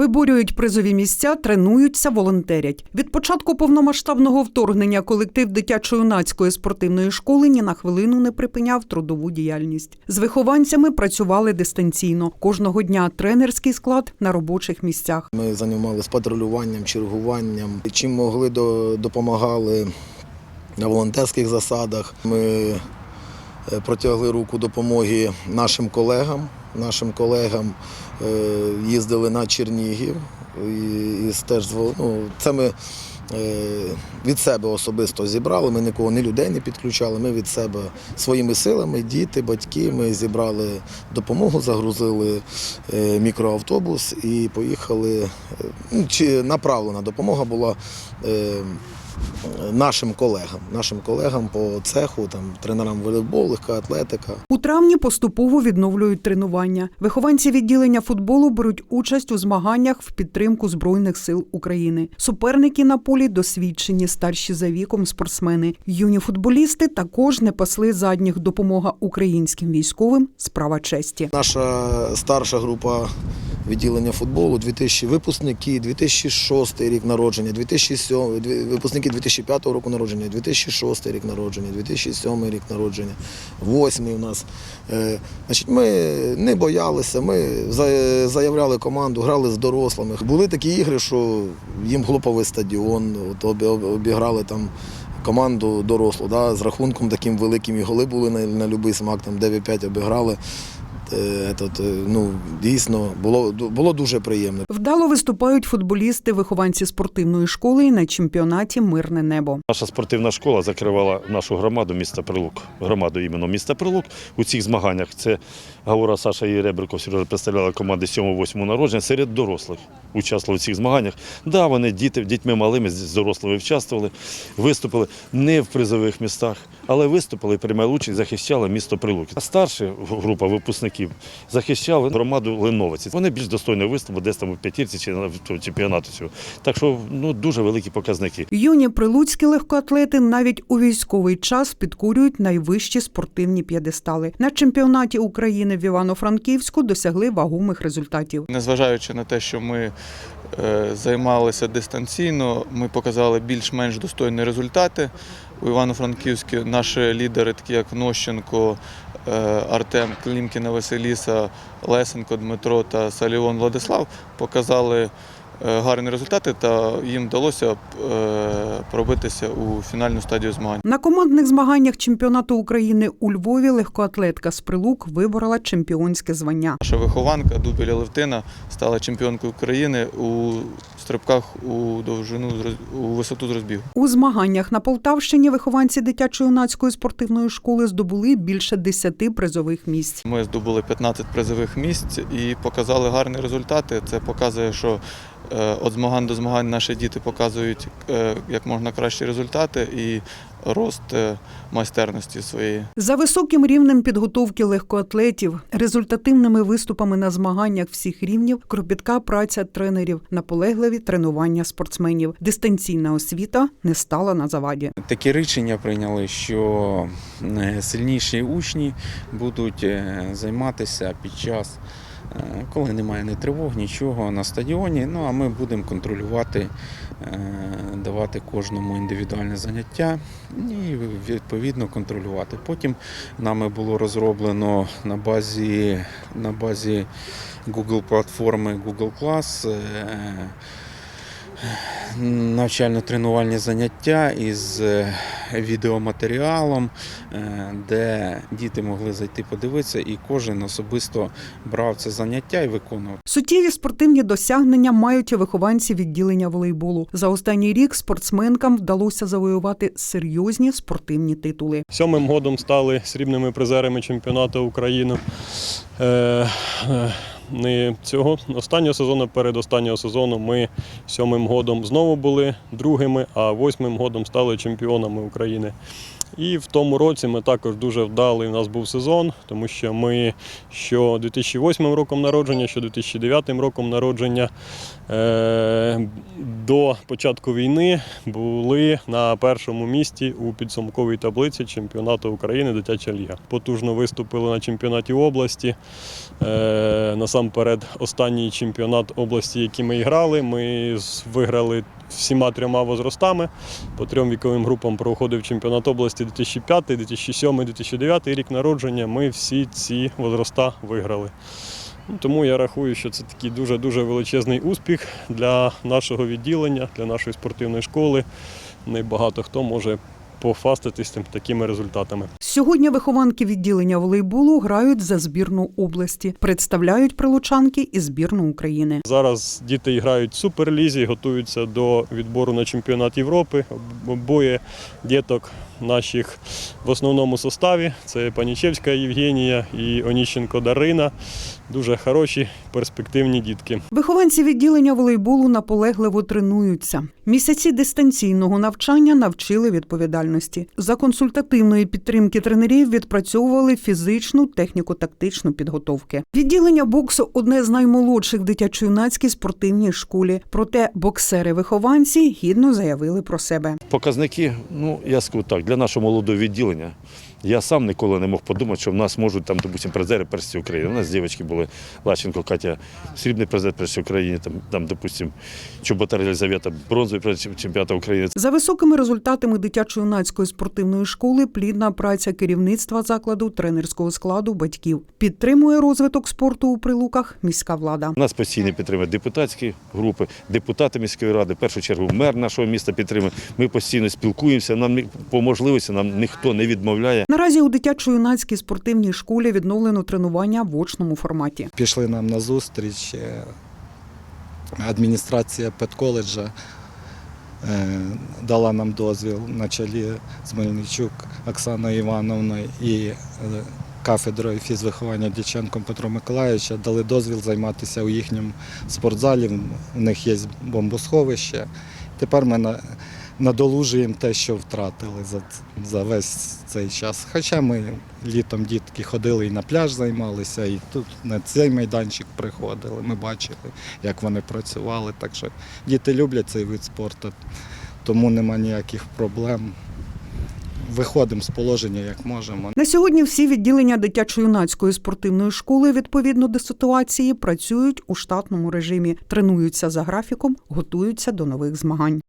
Виборюють призові місця, тренуються, волонтерять. Від початку повномасштабного вторгнення колектив дитячо-юнацької спортивної школи ні на хвилину не припиняв трудову діяльність. З вихованцями працювали дистанційно. Кожного дня тренерський склад на робочих місцях. Ми займалися патрулюванням, чергуванням. Чим могли, до- допомагали на волонтерських засадах. Ми е, протягли руку допомоги нашим колегам. Нашим колегам їздили на Чернігів. І, і теж, ну, це ми е, від себе особисто зібрали. Ми нікого, ні людей не підключали. Ми від себе своїми силами, діти, батьки. Ми зібрали допомогу, загрузили е, мікроавтобус і поїхали. е, ну, Чи направлена допомога була е, нашим колегам, нашим колегам по цеху, там тренерам волейболу, легка атлетика. У травні поступово відновлюють тренування. Вихованці відділення футболу беруть участь у змаганнях в підтримку збройних сил України. Суперники на полі досвідчені, старші за віком спортсмени. Юні футболісти також не пасли задніх. Допомога українським військовим справа честі. Наша старша група відділення футболу 2000 випускники, 2006 рік народження, 2007, випускники 2005 року народження, 2006 рік народження, 2007 рік народження, 8 у нас. Е, Значить, ми не боялися, ми заявляли команду, грали з дорослими. Були такі ігри, що їм глуповий стадіон, от обі- обі- обіграли там. Команду дорослу, да, з рахунком таким великим і голи були на, на будь-який смак, там 9-5 обіграли. Е, этот, е, ну, дійсно, було, було дуже приємно. Вдало виступають футболісти, вихованці спортивної школи і на чемпіонаті Мирне небо. Наша спортивна школа закривала нашу громаду міста Прилук, громаду іменно міста Прилук. У цих змаганнях це Гаура Саша і Ребриков Сережа представляли команди 7-8 народження серед дорослих. Участвували в цих змаганнях. Да, вони діти, дітьми малими, з з дорослими участвували, виступили не в призових містах, але виступили і приймали участь, захищали місто Прилук. А старша група випускників захищали громаду Леновиці. Вони більш достойно виступили десь там у п'ятірці чи на чемпіонату цього. Так що ну, дуже великі показники. Юні прилуцькі легкоатлети навіть у військовий час підкурюють найвищі спортивні п'єдестали. На чемпіонаті України в Івано-Франківську досягли вагомих результатів. Незважаючи на те, що ми е, займалися дистанційно, ми показали більш-менш достойні результати. У Івано-Франківську наші лідери, такі як Нощенко, е, Артем, Клімкіна Василіса, Лесенко Дмитро та Саліон Владислав, показали гарні результати та їм вдалося е, пробитися у фінальну стадію змагань. На командних змаганнях чемпіонату України у Львові легкоатлетка з Прилук виборола чемпіонське звання. Наша вихованка Дубіля Левтина стала чемпіонкою України у стрибках у довжину у висоту з розбігу. У змаганнях на Полтавщині вихованці дитячо-юнацької спортивної школи здобули більше 10 призових місць. Ми здобули 15 призових місць і показали гарні результати. Це показує, що е, від змагань до змагань наші діти показують е, як можна кращі результати і рост е, майстерності своєї. За високим рівнем підготовки легкоатлетів, результативними виступами на змаганнях всіх рівнів, кропітка праця тренерів, наполегливі тренування спортсменів. Дистанційна освіта не стала на заваді. Таке рішення прийняли, що е, сильніші учні будуть е, займатися під час, е, коли немає ні тривог, нічого на стадіоні. Ну а ми будемо контролювати, е, давати кожному індивідуальне заняття і відповідно контролювати. Потім нами було розроблено на базі, на базі Google платформи Google Class. е, навчально-тренувальні заняття із е, відеоматеріалом, е, де діти могли зайти подивитися, і кожен особисто брав це заняття і виконував. Суттєві спортивні досягнення мають і вихованці відділення волейболу. За останній рік спортсменкам вдалося завоювати серйозні спортивні титули. Сьомим годом стали срібними призерами чемпіонату України. Не цього останнього сезону, перед останнього сезону ми сьомим годом знову були другими, а восьмим годом стали чемпіонами України І в тому році ми також дуже вдалий у нас був сезон, тому що ми що 2008 роком народження, що 2009 роком народження е- до початку війни були на першому місці у підсумковій таблиці чемпіонату України Дитяча ліга. Потужно виступили на чемпіонаті області. Е- насамперед, останній чемпіонат області, який ми грали, ми виграли всіма трьома возрастами. По трьом віковим групам проходив чемпіонат області 2005, 2007, 2009 рік народження. Ми всі ці возраста виграли. Тому я рахую, що це такий дуже-дуже величезний успіх для нашого відділення, для нашої спортивної школи. Небагато хто може пофастатись тим- такими результатами. Сьогодні вихованки відділення волейболу грають за збірну області, представляють прилучанки і збірну України. Зараз діти грають в суперлізі, готуються до відбору на чемпіонат Європи. Обоє діток наших в основному составі це Панічевська Євгенія і Оніщенко Дарина. Дуже хороші, перспективні дітки. Вихованці відділення волейболу наполегливо тренуються. Місяці дистанційного навчання навчили відповідальності. За консультативної підтримки тренерів відпрацьовували фізичну техніко-тактичну підготовки. Відділення боксу одне з наймолодших в дитячо-юнацькій спортивній школі. Проте боксери-вихованці гідно заявили про себе. Показники, ну я скажу так, для нашого молодого відділення. Я сам ніколи не мог подумати, що в нас можуть там, допустим, призери першості України. У нас дівчатки були Лащенко, Катя, срібний призер першості України, там, там допустим, Чоботар Єлизавета, бронзовий призер чемпіонату України. За високими результатами дитячо-юнацької спортивної школи плідна праця керівництва закладу, тренерського складу, батьків підтримує розвиток спорту у прилуках міська влада. Нас постійно підтримують депутатські групи, депутати міської ради, в першу чергу мер нашого міста підтримує. Ми постійно спілкуємося. Нам по можливості нам ніхто не відмовляє. Наразі у дитячо-юнацькій спортивній школі відновлено тренування в очному форматі. пішли нам на зустріч. е, Адміністрація педколеджа е, дала нам дозвіл на чолі з Мельничук Оксаною Івановною і е, кафедрою фізвиховання Дяченком Петро Миколаївича дали дозвіл займатися у їхньому спортзалі. У них є бомбосховище. Тепер ми надолужуємо те, що втратили за, за весь цей час. Хоча ми літом дітки ходили і на пляж займалися, і тут на цей майданчик приходили. Ми бачили, як вони працювали. Так що діти люблять цей вид спорту, тому нема ніяких проблем. Виходимо з положення як можемо. На сьогодні всі відділення дитячо-юнацької спортивної школи відповідно до ситуації працюють у штатному режимі, тренуються за графіком, готуються до нових змагань.